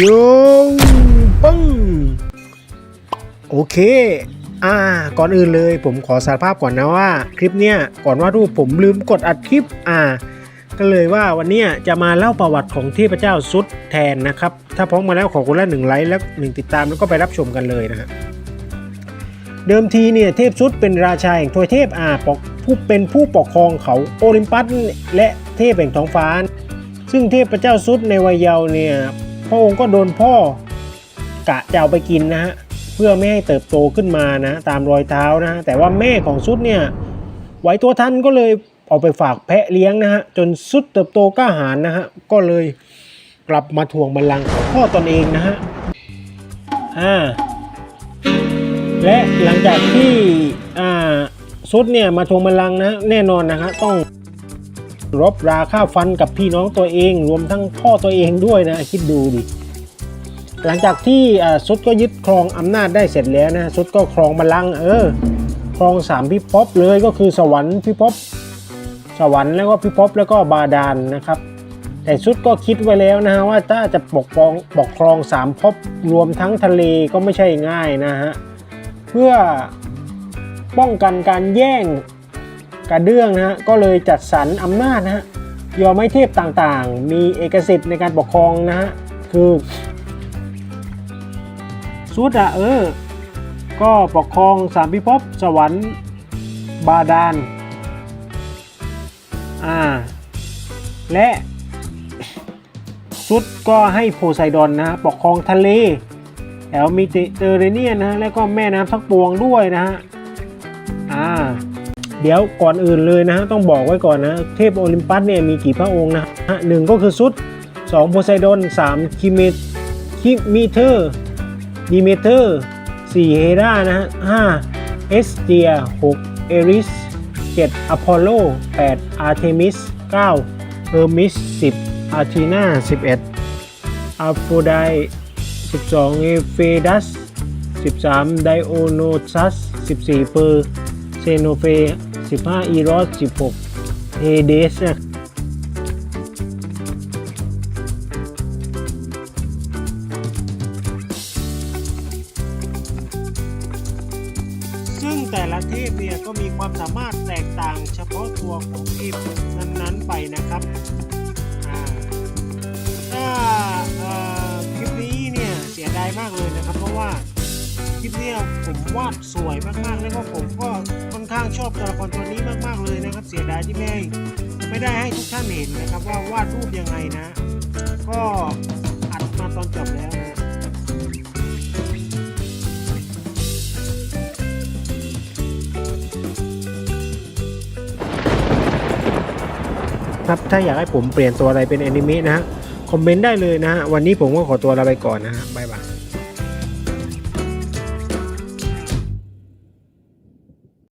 โยปึ้งโอเค อ่า ก่อนอื่นเลยผมขอสารภาพก่อนนะว่า คลิปเนี้ยก่อนว่ารูปผมลืมกดอัดคลิป อ่า ก็เลยว่าวันนี้จะมาเล่าประวัติของเทพเจ้าซุดแทนนะครับ ถ้าพร้อมมาแล้วขอคนละหนึ่งไลค์และหนึ่งติดตามแล้วก็ไปรับชมกันเลยนะฮะเดิมทีเนี่ยเทพซุดเป็นราชาแห่งทวยเทพอาปกผู้เป็นผู้ปกครองเขาโอลิมปัสและเทพแห่งท้องฟ้า ซึ่งเทพเจ้าซุดในวัยเยาว์เนี่ย ระองค์ก็โดนพ่อกะจะเอาไปกินนะฮะเพื่อไม่ให้เติบโตขึ้นมานะ ตามรอยเท้านะฮะแต่ว่าแม่ของซุดเนี่ยไหวตัวทันก็เลยเอาไปฝากแพะเลี้ยงนะฮะจนซุดเติบโตกล้าหาญนะฮะก็เลยกลับมาทวงบัลลังก์ของพ่อตนเองนะฮะอ่าและหลังจากที่อ่าซุดเนี่ยมาทวงบัลลังก์นะแน่นอนนะฮะต้อง รบราค่าฟันกับพี่น้องตัวเอง รวมทั้งพ่อตัวเองด้วยนะคิดดูดิหลังจากที่ซุดก็ยึดครองอำนาจได้เสร็จแล้วนะซุดก็ครองบัลลังก์เออครองสามพิภพเลยก็คือสวรรค์พิภพสวรรค์แล้วก็พิภพแล้วก็บาดาลนะครับ แต่ซุดก็คิดไว้แล้วนะฮะว่าถ้าจะปกครองปกครองสามภพรวมทั้งทะเลก็ไม่ใช่ง่ายนะฮะเพื่อป้องกันการแย่ง กระเดื่องนะฮะก็เลยจัดสรรอำนาจนะฮะยอมให้เทพต่างๆ มีเอกสิทธิ์ในการปกครองนะฮะคือสุดอะเออ ก็ปกครองสามพิภพสวรรค์บาดาลอ่าและสุดก็ให้โพไซดอนนะฮะปกครองทะเลแถวมิเตอร์เรเนียนนะฮะแล้วก็แม่น้ำทั้งปวงด้วยนะฮะอ่า เดี๋ยวก่อนอื่นเลยนะฮะต้องบอกไว้ก่อนนะเทพโอลิมปัสเนี่ยมีกี่พระองค์นะฮะหนึ่งก็คือซุดสองโพไซดอนสามคิเมคิมิเตอร์ดีเมเตอร์สี่เฮรานะฮะห้าเอสเตียหกเอริสเจ็ดอพอลโลแปดอาร์เทมิสเก้าเฮอร์มิสสิบอาร์ทีนาสิบเอ็ดอัฟโฟได12เอเฟดัส13ไดโอโนซัส14เปอร์เซโนเฟ 15อีรอส16เฮเดสนะซึ่งแต่ละเทพเนี่ยก็มีความสามารถแตกต่างเฉพาะตัวของเทพนั้นๆไปนะครับถ้า ลิปนี้ผมวาดสวยมากๆ แล้วก็ผมก็ค่อนข้างชอบตัวละครตัวนี้มากๆเลยนะครับ เสียดายที่ไม่ไม่ได้ให้ทุกท่านเห็นนะครับว่าวาดรูปยังไงนะ ก็อัดมาตอนจบแล้วนะครับถ้าอยากให้ผมเปลี่ยนตัวอะไรเป็นแอนิเมะนะฮะคอมเมนต์ได้เลยนะฮะวันนี้ผมก็ขอตัวลาไปก่อนนะฮะบ๊ายบาย